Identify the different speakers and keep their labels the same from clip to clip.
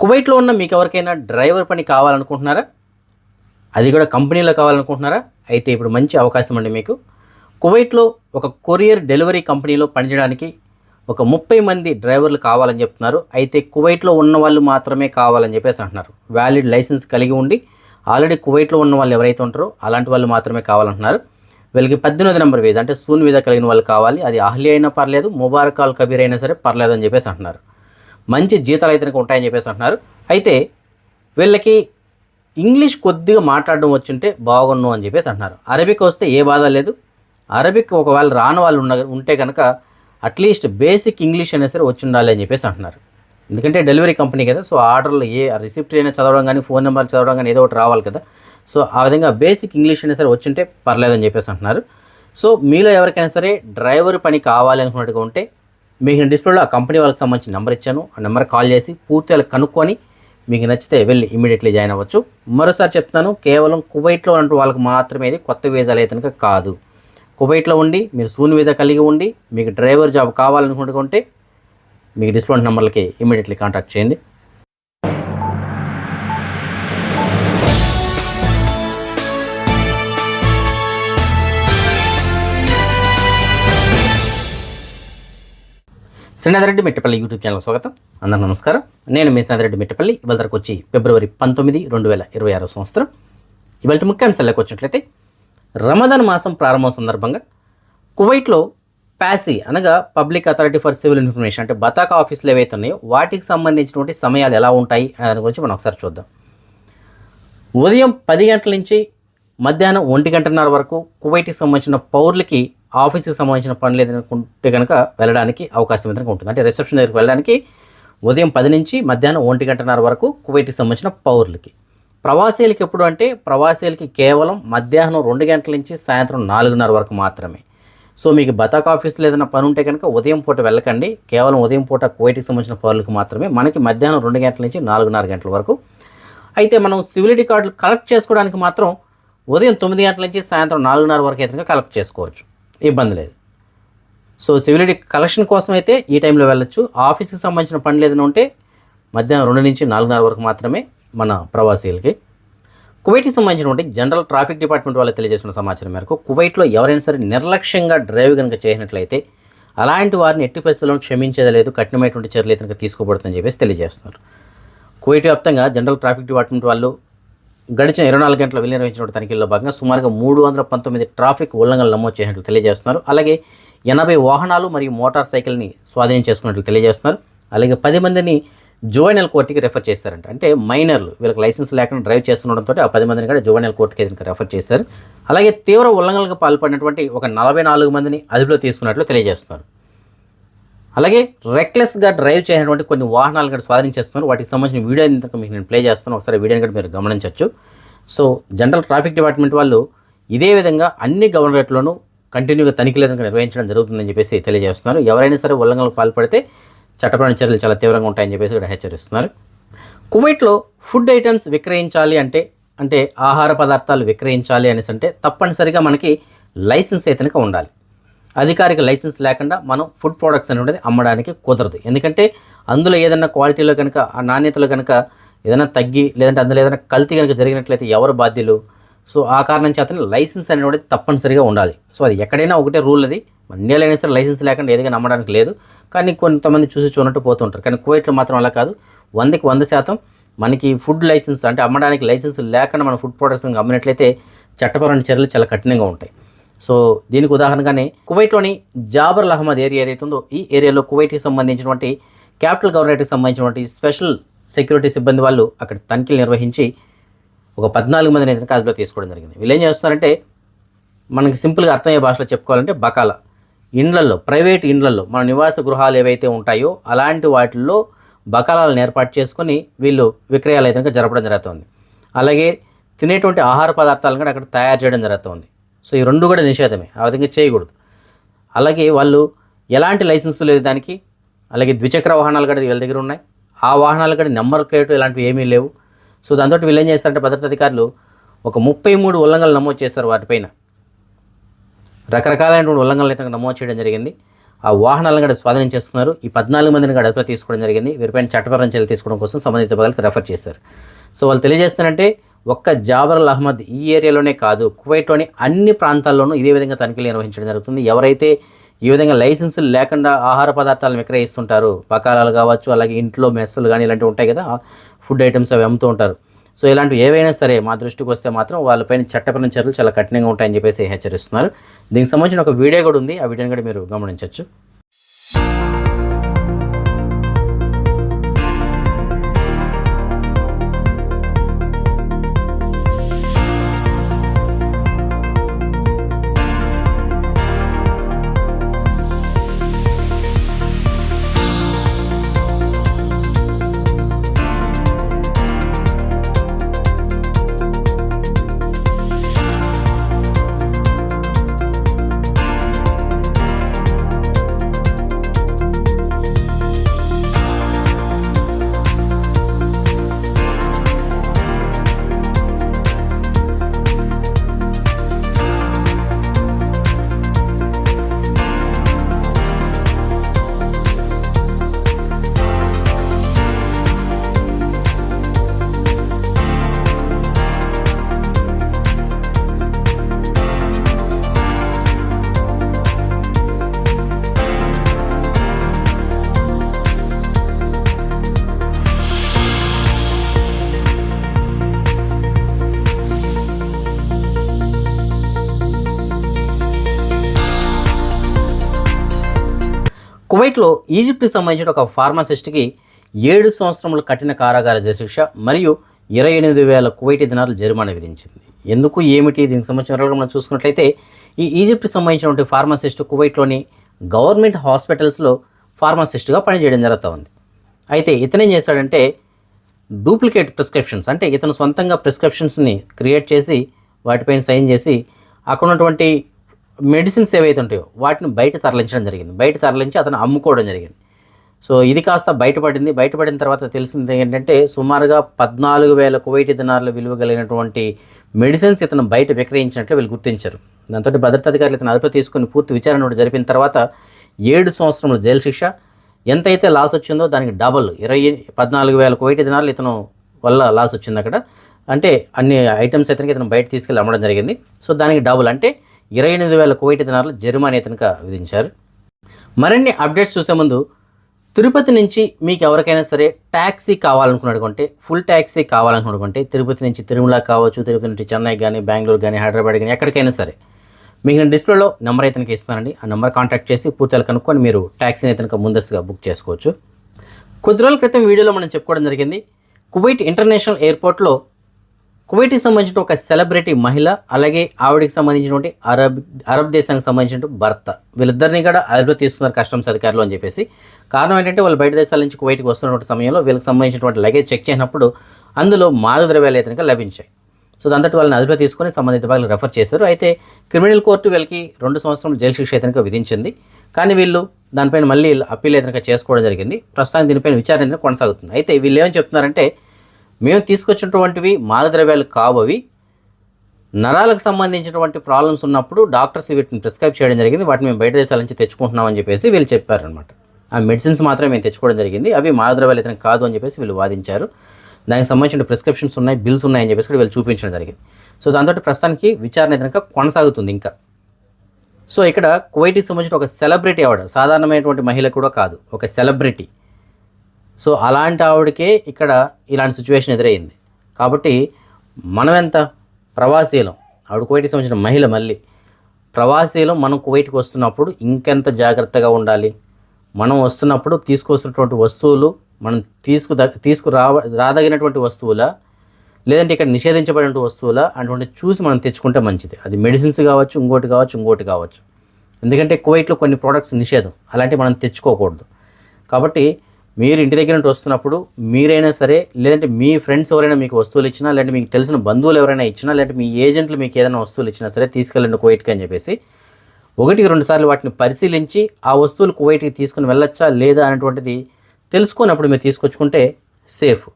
Speaker 1: కువైట్లో ఉన్న మీకు ఎవరికైనా డ్రైవర్ పని కావాలనుకుంటున్నారా? అది కూడా కంపెనీలో కావాలనుకుంటున్నారా? అయితే ఇప్పుడు మంచి అవకాశం అండి మీకు. కువైట్లో ఒక కొరియర్ డెలివరీ కంపెనీలో పనిచేయడానికి ఒక ముప్పై మంది డ్రైవర్లు కావాలని చెప్తున్నారు. అయితే కువైట్లో ఉన్న వాళ్ళు మాత్రమే కావాలని చెప్పేసి అంటున్నారు. వ్యాలిడ్ లైసెన్స్ కలిగి ఉండి ఆల్రెడీ కువైట్లో ఉన్న వాళ్ళు ఎవరైతే ఉంటారో అలాంటి వాళ్ళు మాత్రమే కావాలంటున్నారు. వీళ్ళకి పద్దెనిమిది నెంబర్ వీజా అంటే సూన్ వీజా కలిగిన వాళ్ళు కావాలి. అది అహ్లీ అయినా పర్లేదు ముబారక్ అల్ కబీర్ అయినా సరే పర్లేదు అని చెప్పేసి అంటున్నారు. మంచి జీతాలు అయితే ఉంటాయని చెప్పేసి అంటున్నారు. అయితే వీళ్ళకి ఇంగ్లీష్ కొద్దిగా మాట్లాడడం వచ్చింటే బాగుండు అని చెప్పేసి అంటున్నారు. అరబిక్ వస్తే ఏ బాధ లేదు. అరబిక్ ఒకవేళ రాని వాళ్ళు ఉన్న ఉంటే కనుక అట్లీస్ట్ బేసిక్ ఇంగ్లీష్ అయినా సరే వచ్చి ఉండాలి అని చెప్పేసి అంటున్నారు. ఎందుకంటే డెలివరీ కంపెనీ కదా సో ఆర్డర్లు ఏ రిసిప్ట్ అయినా చదవడం కానీ ఫోన్ నెంబర్ చదవడం కానీ ఏదో ఒకటి రావాలి కదా. సో ఆ విధంగా బేసిక్ ఇంగ్లీష్ అయినా సరే వచ్చింటే పర్లేదని చెప్పేసి అంటున్నారు. సో మీలో ఎవరికైనా సరే డ్రైవర్ పని కావాలి అనుకున్నట్టుగా ఉంటే మీకు డిస్ప్లేలో ఆ కంపెనీ వాళ్ళకి సంబంధించిన నెంబర్ ఇచ్చాను. ఆ నెంబర్ కాల్ చేసి పూర్తిగా కనుక్కొని మీకు నచ్చితే వెళ్ళి ఇమీడియట్లీ జాయిన్ అవ్వచ్చు. మరోసారి చెప్తాను కేవలం కువైట్లో ఉన్నట్టు వాళ్ళకి మాత్రమే ఇది కొత్త వీజాలు అయితే కనుక కాదు. కువైట్లో ఉండి మీరు సూన్ వీజా కలిగి ఉండి మీకు డ్రైవర్ జాబ్ కావాలనుకుంటుంటే మీకు డిస్ప్లే నెంబర్లకి ఇమీడియట్లీ కాంటాక్ట్ చేయండి. శ్రీనాథరెడ్డి మిట్టపల్లి యూట్యూబ్ ఛానల్ స్వాగతం. అందరూ నమస్కారం. నేను మీ శ్రీనాథరెడ్డి మిట్టపల్లి. ఇవాళ తరకు వచ్చి ఫిబ్రవరి పంతొమ్మిది రెండు వేల ఇరవై ఆరో సంవత్సరం. ఇవాళ ముఖ్యాంశాలకు వచ్చినట్లయితే రమదాన్ మాసం ప్రారంభం సందర్భంగా కువైట్లో ప్యాసీ అనగా public authority for civil information అంటే బతాకా ఆఫీసులు ఏవైతే ఉన్నాయో వాటికి సంబంధించినటువంటి సమయాలు ఎలా ఉంటాయి అనే దాని గురించి మనం ఒకసారి చూద్దాం. ఉదయం పది గంటల నుంచి మధ్యాహ్నం ఒంటి గంటన్నర వరకు కువైట్కి సంబంధించిన పౌరులకి ఆఫీస్కి సంబంధించిన పనులు ఏదనుకుంటే కనుక వెళ్ళడానికి అవకాశం ఏదైనా ఉంటుంది. అంటే రిసెప్షన్ దగ్గరికి వెళ్ళడానికి ఉదయం పది నుంచి మధ్యాహ్నం ఒంటి గంటన్నర వరకు కువైట్కి సంబంధించిన పౌరులకి. ప్రవాసీలకి ఎప్పుడు అంటే ప్రవాసీలకి కేవలం మధ్యాహ్నం రెండు గంటల నుంచి సాయంత్రం నాలుగున్నర వరకు మాత్రమే. సో మీకు బతాక్ ఆఫీస్లో ఏదైనా పని ఉంటే కనుక ఉదయం పూట వెళ్ళకండి. కేవలం ఉదయం పూట కువైట్కి సంబంధించిన పౌరులకు మాత్రమే. మనకి మధ్యాహ్నం రెండు గంటల నుంచి నాలుగున్నర గంటల వరకు. అయితే మనం సివిలిటీ కార్డులు కలెక్ట్ చేసుకోవడానికి మాత్రం ఉదయం తొమ్మిది గంటల నుంచి సాయంత్రం నాలుగున్నర వరకు అయితే కలెక్ట్ చేసుకోవచ్చు. ఇబ్బంది లేదు. సో సివిలిటీ కలెక్షన్ కోసం అయితే ఈ టైంలో వెళ్ళొచ్చు. ఆఫీస్కి సంబంధించిన పనులు ఏదైనా ఉంటే మధ్యాహ్నం రెండు నుంచి నాలుగున్నర వరకు మాత్రమే మన ప్రవాసీలకి. కువైట్కి సంబంధించినటువంటి జనరల్ ట్రాఫిక్ డిపార్ట్మెంట్ వాళ్ళు తెలియజేసిన సమాచారం మేరకు కువైట్లో ఎవరైనా సరే నిర్లక్ష్యంగా డ్రైవ్ కనుక చేసినట్లయితే అలాంటి వారిని ఎట్టి పరిస్థితుల్లో క్షమించేది లేదు కఠినమైనటువంటి చర్యలు అయితే కనుక తీసుకోబడుతుందని చెప్పేసి తెలియజేస్తున్నారు. కువైట్ వ్యాప్తంగా జనరల్ ట్రాఫిక్ డిపార్ట్మెంట్ వాళ్ళు గడిచిన ఇరవై నాలుగు గంటల విలువ తనిఖీల్లో భాగంగా సుమారుగా మూడు వందల పంతొమ్మిది ట్రాఫిక్ ఉల్లంఘనలు నమోదు చేసినట్లు తెలియజేస్తున్నారు. అలాగే ఎనభై వాహనాలు మరియు మోటార్ సైకిల్ని స్వాధీనం చేసుకున్నట్లు తెలియజేస్తున్నారు. అలాగే పది మందిని జువైనల్ కోర్టుకి రెఫర్ చేశారంట. అంటే మైనర్లు వీళ్ళకి లైసెన్స్ లేకుండా డ్రైవ్ చేస్తుండడంతో ఆ పది మందిని కూడా జువైనల్ కోర్టుకి ఏదైనా రెఫర్ చేశారు. అలాగే తీవ్ర ఉల్లంఘనలకు పాల్పడినటువంటి ఒక నలభై నాలుగు మందిని అదుపులో తీసుకున్నట్లు తెలియజేస్తున్నారు. అలాగే రెక్లెస్గా డ్రైవ్ చేయనటువంటి కొన్ని వాహనాలు కూడా స్వాధీనించేస్తున్నారు. వాటికి సంబంధించిన వీడియో ఇంతకు మీకు నేను ప్లే చేస్తాను ఒకసారి వీడియోని కూడా మీరు గమనించవచ్చు. సో జనరల్ ట్రాఫిక్ డిపార్ట్మెంట్ వాళ్ళు ఇదే విధంగా అన్ని గవర్నరేట్లోనూ కంటిన్యూగా తనిఖీలు నిర్వహించడం జరుగుతుందని చెప్పేసి తెలియజేస్తున్నారు. ఎవరైనా సరే ఉల్లంఘనలకు పాల్పడితే చట్టపరమైన చర్యలు చాలా తీవ్రంగా ఉంటాయని చెప్పేసి ఇక్కడ హెచ్చరిస్తున్నారు. కువైట్లో ఫుడ్ ఐటమ్స్ విక్రయించాలి అంటే అంటే ఆహార పదార్థాలు విక్రయించాలి అనేసి అంటే తప్పనిసరిగా మనకి లైసెన్స్ అయితే ఉండాలి. అధికారిక లైసెన్స్ లేకుండా మనం ఫుడ్ ప్రోడక్ట్స్ అనేది అమ్మడానికి కుదరదు. ఎందుకంటే అందులో ఏదైనా క్వాలిటీలో కనుక ఆ నాణ్యతలో కనుక ఏదైనా తగ్గి లేదంటే అందులో ఏదైనా కల్తీ కనుక జరిగినట్లయితే ఎవరు బాధ్యులు? సో ఆ కారణం చేత లైసెన్స్ అనేది తప్పనిసరిగా ఉండాలి. సో అది ఎక్కడైనా ఒకటే రూల్ అది. ఇండియాలో అయినా సరే లైసెన్స్ లేకుండా ఏదైనా నమ్మడానికి లేదు. కానీ కొంతమంది చూసి చూనట్టు పోతుంటారు కానీ కువైట్లో మాత్రం అలా కాదు. వందకి వంద శాతం మనకి ఫుడ్ లైసెన్స్ అంటే అమ్మడానికి లైసెన్స్ లేకుండా మన ఫుడ్ ప్రొడక్ట్స్ అమ్మినట్లయితే చట్టపరమైన చర్యలు చాలా కఠినంగా ఉంటాయి. సో దీనికి ఉదాహరణగానే కువైట్లోని జాబర్ అహ్మద్ ఏరియా ఏదైతే ఉందో ఈ ఏరియాలో కువైట్కి సంబంధించినటువంటి క్యాపిటల్ గవర్నరేట్కి సంబంధించినటువంటి స్పెషల్ సెక్యూరిటీ సిబ్బంది వాళ్ళు అక్కడ తనిఖీలు నిర్వహించి ఒక పద్నాలుగు మందిని అయితే అదుపులో తీసుకోవడం జరిగింది. వీళ్ళు ఏం చేస్తున్నారంటే మనకి సింపుల్గా అర్థమయ్యే భాషలో చెప్పుకోవాలంటే బకాల. ఇండ్లల్లో ప్రైవేట్ ఇండ్లల్లో మన నివాస గృహాలు ఏవైతే ఉంటాయో అలాంటి వాటిల్లో బకాలాలను ఏర్పాటు చేసుకొని వీళ్ళు విక్రయాలు అయితే జరపడం జరుగుతుంది. అలాగే తినేటువంటి ఆహార పదార్థాలను కూడా అక్కడ తయారు చేయడం జరుగుతుంది. సో ఈ రెండు కూడా నిషేధమే. ఆ విధంగా చేయకూడదు. అలాగే వాళ్ళు ఎలాంటి లైసెన్స్ లేదు దానికి. అలాగే ద్విచక్ర వాహనాలు కూడా వీళ్ళ దగ్గర ఉన్నాయి. ఆ వాహనాలు కూడా నెంబర్ ప్లేట్ ఇలాంటివి ఏమీ లేవు. సో దాంతో వీళ్ళు ఏం చేస్తారంటే భద్రతా అధికారులు ఒక ముప్పై మూడు ఉల్లంఘనలు నమోదు చేశారు వాటిపైన రకరకాలైనటువంటి ఉల్లంఘనలు అయితే నమోదు చేయడం జరిగింది. ఆ వాహనాలను కూడా స్వాధీనం చేసుకున్నారు. ఈ పద్నాలుగు మందిని కూడా అదుపులో తీసుకోవడం జరిగింది. వీరిపైన చట్టపరమైన చర్యలు తీసుకోవడం కోసం సంబంధిత పదాలకు రెఫర్ చేశారు. సో వాళ్ళు తెలియజేస్తారంటే ఒక్క జాబర్ అహ్మద్ ఈ ఏరియాలోనే కాదు కువైట్లోని అన్ని ప్రాంతాల్లోనూ ఇదే విధంగా తనిఖీలు నిర్వహించడం జరుగుతుంది. ఎవరైతే ఈ విధంగా లైసెన్సులు లేకుండా ఆహార పదార్థాలను విక్రయిస్తుంటారు పకాలాలు కావచ్చు అలాగే ఇంట్లో మెస్సులు కానీ ఇలాంటివి ఉంటాయి కదా ఫుడ్ ఐటమ్స్ అవి అమ్ముతూ ఉంటారు. సో ఇలాంటివి ఏవైనా సరే మా దృష్టికి వస్తే మాత్రం వాళ్ళపైన చట్టపరమైన చర్యలు చాలా కఠినంగా ఉంటాయని చెప్పేసి హెచ్చరిస్తున్నారు. దీనికి సంబంధించిన ఒక వీడియో కూడా ఉంది. ఆ వీడియోని కూడా మీరు గమనించవచ్చు కువైట్లో ఈజిప్ట్కి సంబంధించిన ఒక ఫార్మాసిస్ట్కి ఏడు సంవత్సరముల కఠిన కారాగార శిక్ష మరియు ఇరవై ఎనిమిది వేల కువైటీ దినాలు జరిమానా విధించింది. ఎందుకు ఏమిటి దీనికి సంబంధించిన వివరాలు మనం చూసుకున్నట్లయితే ఈ ఈజిప్ట్కి సంబంధించినటువంటి ఫార్మాసిస్ట్ కువైట్లోని గవర్నమెంట్ హాస్పిటల్స్లో ఫార్మాసిస్ట్గా పనిచేయడం జరుగుతూ ఉంది. అయితే ఇతనేం చేశాడంటే డూప్లికేట్ ప్రిస్క్రిప్షన్స్ అంటే ఇతను సొంతంగా ప్రిస్క్రిప్షన్స్ని క్రియేట్ చేసి వాటిపైన సైన్ చేసి అక్కడ ఉన్నటువంటి మెడిసిన్స్ ఏవైతే ఉంటాయో వాటిని బయట తరలించడం జరిగింది. బయట తరలించి అతను అమ్ముకోవడం జరిగింది. సో ఇది కాస్త బయటపడింది. బయటపడిన తర్వాత తెలిసింది ఏంటంటే సుమారుగా పద్నాలుగు వేల కువైటి దినార్లు విలువ కలిగినటువంటి మెడిసిన్స్ ఇతను బయట విక్రయించినట్లు వీళ్ళు గుర్తించారు. దాంతో భద్రతా అధికారులు ఇతను అదుపు తీసుకుని పూర్తి విచారణ కూడా జరిపిన తర్వాత ఏడు సంవత్సరముల జైలు శిక్ష. ఎంతైతే లాస్ వచ్చిందో దానికి డబల్. ఇరవై పద్నాలుగు వేల కువైటి దినాలు ఇతను వల్ల లాస్ వచ్చింది అక్కడ. అంటే అన్ని ఐటమ్స్ అయితే ఇతను బయట తీసుకెళ్ళి అమ్మడం జరిగింది. సో దానికి డబుల్. అంటే ఇరవై ఎనిమిది వేల కువైట్ దినార్లు జరిమానా ఇతనిక విధించారు. మరిన్ని అప్డేట్స్ చూసే ముందు తిరుపతి నుంచి మీకు ఎవరికైనా సరే ట్యాక్సీ కావాలనుకున్నటువంటి ఫుల్ ట్యాక్సీ కావాలనుకున్నటువంటి తిరుపతి నుంచి తిరుమల కావచ్చు తిరుపతి నుంచి చెన్నై కానీ బెంగళూరు కానీ హైదరాబాద్ కానీ ఎక్కడికైనా సరే మీకు నేను డిస్ప్లేలో నెంబర్ అయితే ఇస్తానండి ఆ నెంబర్ కాంటాక్ట్ చేసి పూర్తిగా కనుక్కొని మీరు ట్యాక్సీని అయితే ముందస్తుగా బుక్ చేసుకోవచ్చు. కొద్ది రోజుల క్రితం వీడియోలో మనం చెప్పుకోవడం జరిగింది. కువైట్ ఇంటర్నేషనల్ ఎయిర్పోర్ట్లో కువైట్కి సంబంధించిన ఒక సెలబ్రిటీ మహిళ అలాగే ఆవిడకి సంబంధించినటువంటి అరబ్ అరబ్ దేశానికి సంబంధించిన భర్త. వీళ్ళిద్దరిని కూడా అదుపులో తీసుకున్నారు కస్టమ్స్ అధికారులు అని చెప్పేసి. కారణం ఏంటంటే వాళ్ళు బయట దేశాల నుంచి కువైట్కి వస్తున్నటువంటి సమయంలో వీళ్ళకి సంబంధించినటువంటి లగేజ్ చెక్ చేసినప్పుడు అందులో మాదక ద్రవ్యాలు అయితే లభించాయి. సో దాంతో వాళ్ళని అదుపులో తీసుకొని సంబంధిత భాగాలు రెఫర్ చేశారు. అయితే క్రిమినల్ కోర్టు వీళ్ళకి రెండు సంవత్సరాలు జైలు శిక్ష అయితే విధించింది. కానీ వీళ్ళు దానిపైన మళ్ళీ అప్పీల్ అయితే చేసుకోవడం జరిగింది. ప్రస్తుతానికి దీనిపైన విచారణ కొనసాగుతుంది. అయితే వీళ్ళు ఏమని చెప్తున్నారంటే మేము తీసుకొచ్చినటువంటివి మాదద్రవ్యాలు కావు అవి. నరాలకు సంబంధించినటువంటి ప్రాబ్లమ్స్ ఉన్నప్పుడు డాక్టర్స్ వీటిని ప్రిస్క్రైబ్ చేయడం జరిగింది. వాటిని మేము బయట దేశాల నుంచి తెచ్చుకుంటున్నామని చెప్పేసి వీళ్ళు చెప్పారనమాట ఆ మెడిసిన్స్ మాత్రమే మేము తెచ్చుకోవడం జరిగింది. అవి మాదద్రవ్యాలు ఇతనికి కాదు అని చెప్పేసి వీళ్ళు వాదించారు. దానికి సంబంధించిన ప్రిస్క్రిప్షన్స్ ఉన్నాయి బిల్స్ ఉన్నాయని చెప్పేసి కూడా వీళ్ళు చూపించడం జరిగింది. సో దాంతో ప్రస్తుతానికి విచారణ ఇతనిక కొనసాగుతుంది ఇంకా. సో ఇక్కడ కువైట్కి సంబంధించిన ఒక సెలబ్రిటీ ఆవిడ సాధారణమైనటువంటి మహిళ కూడా కాదు. ఒక సెలబ్రిటీ సో అలాంటి ఆవిడకే ఇక్కడ ఇలాంటి సిచ్యువేషన్ ఎదురయ్యింది కాబట్టి మనం ఎంత? ప్రవాసీలం ఆవిడ కువైట్కి సంబంధించిన మహిళ మళ్ళీ. ప్రవాసీలం మనం కువైట్కి వస్తున్నప్పుడు ఇంకెంత జాగ్రత్తగా ఉండాలి? మనం వస్తున్నప్పుడు తీసుకొస్తున్నటువంటి వస్తువులు మనం తీసుకు తీసుకురా రాదగినటువంటి వస్తువుల లేదంటే ఇక్కడ నిషేధించబడిన వస్తువుల అటువంటి చూసి మనం తెచ్చుకుంటే మంచిది. అది మెడిసిన్స్ కావచ్చు ఇంకోటి కావచ్చు ఇంకోటి కావచ్చు. ఎందుకంటే కువైట్లో కొన్ని ప్రోడక్ట్స్ నిషేధం. అలాంటివి మనం తెచ్చుకోకూడదు. కాబట్టి మీరు ఇంటి దగ్గర నుండి వస్తున్నప్పుడు మీరైనా సరే లేదంటే మీ ఫ్రెండ్స్ ఎవరైనా మీకు వస్తువులు ఇచ్చినా లేదంటే మీకు తెలిసిన బంధువులు ఎవరైనా ఇచ్చినా లేదంటే మీ ఏజెంట్లు మీకు ఏదైనా వస్తువులు ఇచ్చినా సరే తీసుకెళ్ళండి కోయిట్కి అని చెప్పేసి ఒకటికి రెండు సార్లు వాటిని పరిశీలించి ఆ వస్తువులు కువైట్కి తీసుకుని వెళ్ళొచ్చా లేదా అనేటువంటిది తెలుసుకున్నప్పుడు మీరు తీసుకొచ్చుకుంటే సేఫ్.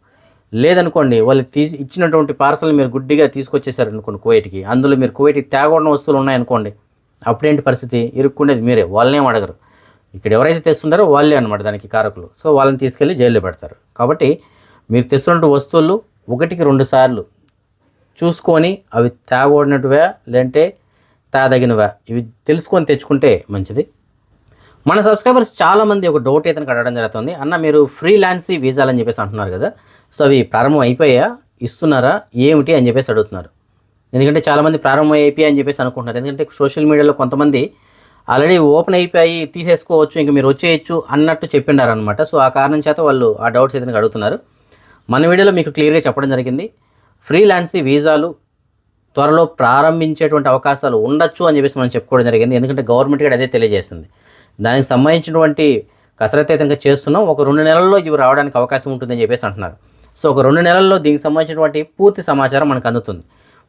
Speaker 1: లేదనుకోండి వాళ్ళు తీసి ఇచ్చినటువంటి పార్సల్ మీరు గుడ్డిగా తీసుకొచ్చేసారు అనుకోండి కువైట్కి అందులో మీరు కువైట్కి తేగొన్న వస్తువులు ఉన్నాయనుకోండి అప్పుడేంటి పరిస్థితి? ఇరుక్కుండేది మీరే వాళ్ళనేం అడగరు. ఇక్కడ ఎవరైతే తెస్తున్నారో వాళ్ళే అనమాట దానికి కారకులు. సో వాళ్ళని తీసుకెళ్ళి జైల్లో పెడతారు. కాబట్టి మీరు తెస్తున్న వస్తువులు ఒకటికి రెండు సార్లు చూసుకొని అవి తాగోడినట్టువా లేదంటే తాగదగినవా ఇవి తెలుసుకొని తెచ్చుకుంటే మంచిది. మన సబ్స్క్రైబర్స్ చాలామంది ఒక డౌట్ అయితే అడగడం జరుగుతుంది. అన్న మీరు ఫ్రీలాన్సీ వీసాలు అని చెప్పేసి అంటున్నారు కదా. సో అవి ప్రారంభం అయిపోయా ఇస్తున్నారా? ఏమిటి అని చెప్పేసి అడుగుతున్నారు. ఎందుకంటే చాలామంది ప్రారంభం అయిపోయాయి అని చెప్పేసి అనుకుంటున్నారు. ఎందుకంటే సోషల్ మీడియాలో కొంతమంది ఆల్రెడీ ఓపెన్ అయిపోయి తీసేసుకోవచ్చు ఇంక మీరు వచ్చేయచ్చు అన్నట్టు చెప్పిండారనమాట. సో ఆ కారణం చేత వాళ్ళు ఆ డౌట్స్ అయితే అడుగుతున్నారు. మన వీడియోలో మీకు క్లియర్గా చెప్పడం జరిగింది. ఫ్రీలాన్సీ వీసాలు త్వరలో ప్రారంభించేటువంటి అవకాశాలు ఉండొచ్చు అని చెప్పేసి మనం చెప్పుకోవడం జరిగింది. ఎందుకంటే గవర్నమెంట్ కూడా అదే తెలియజేస్తుంది దానికి సంబంధించినటువంటి కసరత్తు అయితే ఇంకా చేస్తున్నాం. ఒక రెండు నెలల్లో ఇవి రావడానికి అవకాశం ఉంటుందని చెప్పేసి అంటున్నారు. సో ఒక రెండు నెలల్లో దీనికి సంబంధించినటువంటి పూర్తి సమాచారం మనకు అందుతుంది.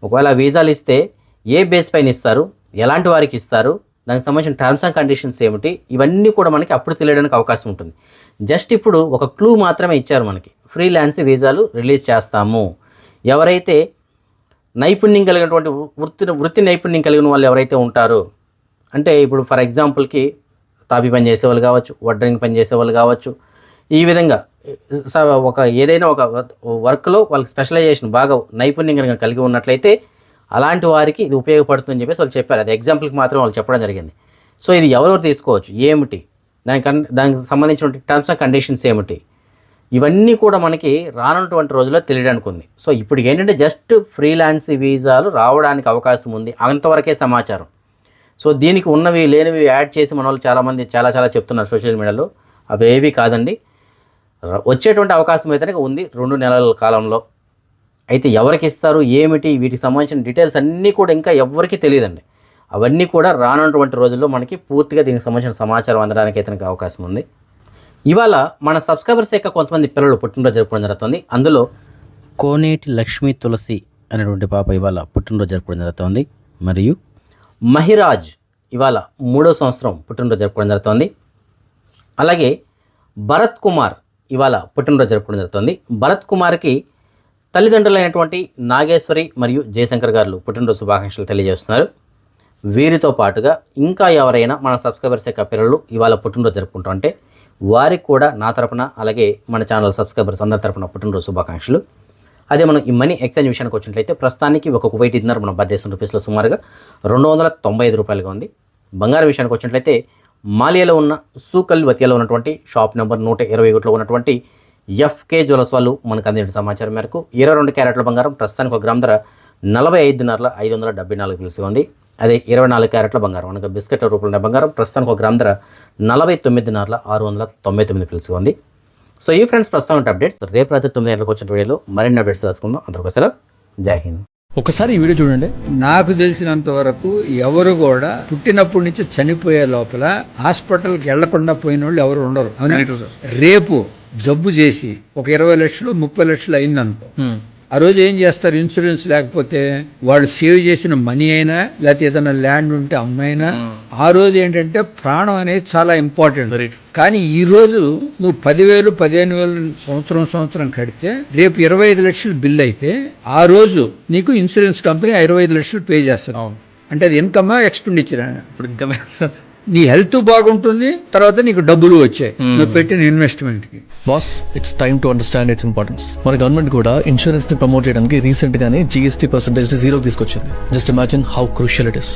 Speaker 1: ఒకవేళ వీసాలు ఇస్తే ఏ బేస్ పైన ఇస్తారు? ఎలాంటి వారికి ఇస్తారు? దానికి సంబంధించిన టర్మ్స్ అండ్ కండిషన్స్ ఏమిటి? ఇవన్నీ కూడా మనకి అప్పుడు తెలియడానికి అవకాశం ఉంటుంది. జస్ట్ ఇప్పుడు ఒక క్లూ మాత్రమే ఇచ్చారు మనకి. ఫ్రీలాన్స్ వీసాలు రిలీజ్ చేస్తాము. ఎవరైతే నైపుణ్యం కలిగినటువంటి వృత్తి వృత్తి నైపుణ్యం కలిగిన వాళ్ళు ఎవరైతే ఉంటారో అంటే ఇప్పుడు ఫర్ ఎగ్జాంపుల్కి తాపి పని చేసేవాళ్ళు కావచ్చు వడ్రింగ్ పని చేసేవాళ్ళు కావచ్చు ఈ విధంగా స- ఒక ఏదైనా ఒక వర్క్లో వాళ్ళకి స్పెషలైజేషన్ బాగా నైపుణ్యం కనుక కలిగి ఉన్నట్లయితే అలాంటి వారికి ఇది ఉపయోగపడుతుందని చెప్పేసి వాళ్ళు చెప్పారు. అది ఎగ్జాంపుల్కి మాత్రం వాళ్ళు చెప్పడం జరిగింది. సో ఇది ఎవరెవరు తీసుకోవచ్చు? ఏమిటి? దానికి దానికి సంబంధించిన టర్మ్స్ అండ్ కండిషన్స్ ఏమిటి? ఇవన్నీ కూడా మనకి రానున్నటువంటి రోజుల్లో తెలియడానికి ఉంది సో ఇప్పుడు ఏంటంటే జస్ట్ ఫ్రీలాన్స్ వీసాలు రావడానికి అవకాశం ఉంది. అంతవరకే సమాచారం. సో దీనికి ఉన్నవి లేనివి యాడ్ చేసి మన వాళ్ళు చాలామంది చాలా చాలా చెప్తున్నారు సోషల్ మీడియాలో. అవి ఏవి కాదండి వచ్చేటువంటి అవకాశం అయితే ఉంది. రెండు నెలల కాలంలో. అయితే ఎవరికి ఇస్తారు ఏమిటి వీటికి సంబంధించిన డీటెయిల్స్ అన్నీ కూడా ఇంకా ఎవరికి తెలియదండి. అవన్నీ కూడా రానున్నటువంటి రోజుల్లో మనకి పూర్తిగా దీనికి సంబంధించిన సమాచారం అందడానికి అయితే అవకాశం ఉంది. ఇవాళ మన సబ్స్క్రైబర్స్ యొక్క కొంతమంది పిల్లలు పుట్టినరోజు జరుపుకోవడం జరుగుతుంది. అందులో కోనేటి లక్ష్మీ తులసి అనేటువంటి పాప ఇవాళ పుట్టినరోజు జరుపుకోవడం జరుగుతుంది. మరియు మహిరాజ్ ఇవాళ మూడో సంవత్సరం పుట్టినరోజు జరుపుకోవడం జరుగుతుంది. అలాగే భరత్ కుమార్ ఇవాళ పుట్టినరోజు జరుపుకోవడం జరుగుతుంది. భరత్ కుమార్కి తల్లిదండ్రులైనటువంటి నాగేశ్వరి మరియు జయశంకర్ గారు పుట్టినరోజు శుభాకాంక్షలు తెలియజేస్తున్నారు. వీరితో పాటుగా ఇంకా ఎవరైనా మన సబ్స్క్రైబర్స్ యొక్క పిల్లలు ఇవాళ పుట్టినరోజు జరుపుకుంటాం అంటే వారికి కూడా నా తరపున అలాగే మన ఛానల్ సబ్స్క్రైబర్స్ అందరి తరపున పుట్టినరోజు శుభాకాంక్షలు. అదే మనం ఈ మనీ ఎక్స్చేంజ్ విషయానికి వచ్చినట్లయితే ప్రస్తుతానికి ఒక కువైట్ ఇద్దరు మన భారతదేశం రూపీస్లో సుమారుగా రెండు వందల తొంభై ఐదు రూపాయలుగా ఉంది. బంగారం విషయానికి వచ్చినట్లయితే మాలియాలో ఉన్న సూకల్ వతియాలో ఉన్నటువంటి షాప్ నెంబర్ నూట ఇరవై ఒకటిలో ఉన్నటువంటి ఎఫ్కే జ్యువెలర్స్ వాళ్ళు మనకు అందించిన సమాచారం మేరకు ఇరవై రెండు క్యారెట్ల బంగారం ప్రస్తుతానికి ఒక గ్రామ్ ధర నలభై ఐదున్నరల ఐదు వందల డెబ్బై నాలుగు పిలిసి ఉంది. అదే ఇరవై నాలుగు క్యారెట్ల బంగారం అనగా బిస్కెట్ల రూపంలో బంగారం ప్రస్తుతానికి ఒక గ్రామ్ ధర నలభై తొమ్మిదిన్నరల ఆరు వందల తొంభై తొమ్మిది పిలిసి ఉంది. సో ఈ ఫ్రెండ్స్ ప్రస్తుతం అప్డేట్స్ రేపు రాత్రి తొమ్మిది గంటలకు వచ్చిన వీడియోలో మరిన్ని అప్డేట్స్ తెలుసుకుందాం. అందరికీ సెలవు. జై హింద్.
Speaker 2: ఒకసారి ఈ వీడియో చూడండి.
Speaker 3: నాకు తెలిసినంత వరకు ఎవరు కూడా పుట్టినప్పటి నుంచి చనిపోయే లోపల హాస్పిటల్కి వెళ్ళకుండా పోయిన వాళ్ళు ఎవరు ఉండరు. రేపు జబ్బు చేసి ఒక ఇరవై లక్షలు ముప్పై లక్షలు అయిందనుకో. ఆ రోజు ఏం చేస్తారు? ఇన్సూరెన్స్ లేకపోతే వాళ్ళు సేవ్ చేసిన మనీ అయినా లేకపోతే ఏదైనా ల్యాండ్ ఉంటే అమ్మైనా ఆ రోజు ఏంటంటే ప్రాణం అనేది చాలా ఇంపార్టెంట్. కానీ ఈ రోజు నువ్వు పదివేలు పదిహేను వేలు సంవత్సరం సంవత్సరం కడితే రేపు ఇరవై ఐదు లక్షలు బిల్ అయితే ఆ రోజు నీకు ఇన్సూరెన్స్ కంపెనీ ఇరవై ఐదు లక్షలు పే చేస్తుంది. అంటే అది ఇన్కమా ఎక్స్పెండిచర్?
Speaker 2: ఇప్పుడు ఇంకా
Speaker 3: నీ హెల్త్ బాగుంటుంది తర్వాత నీకు డబ్బులు వచ్చాయి. నువ్వు పెట్టిన ఇన్వెస్ట్మెంట్కి
Speaker 2: boss it's time to understand its importance మన గవర్నమెంట్ కూడా ఇన్సూరెన్స్ని ప్రమోట్ చేయడానికి రీసెంట్ గానే జీఎస్టీ పర్సెంటేజ్ జీరో తీసుకొచ్చింది. Just imagine how crucial it is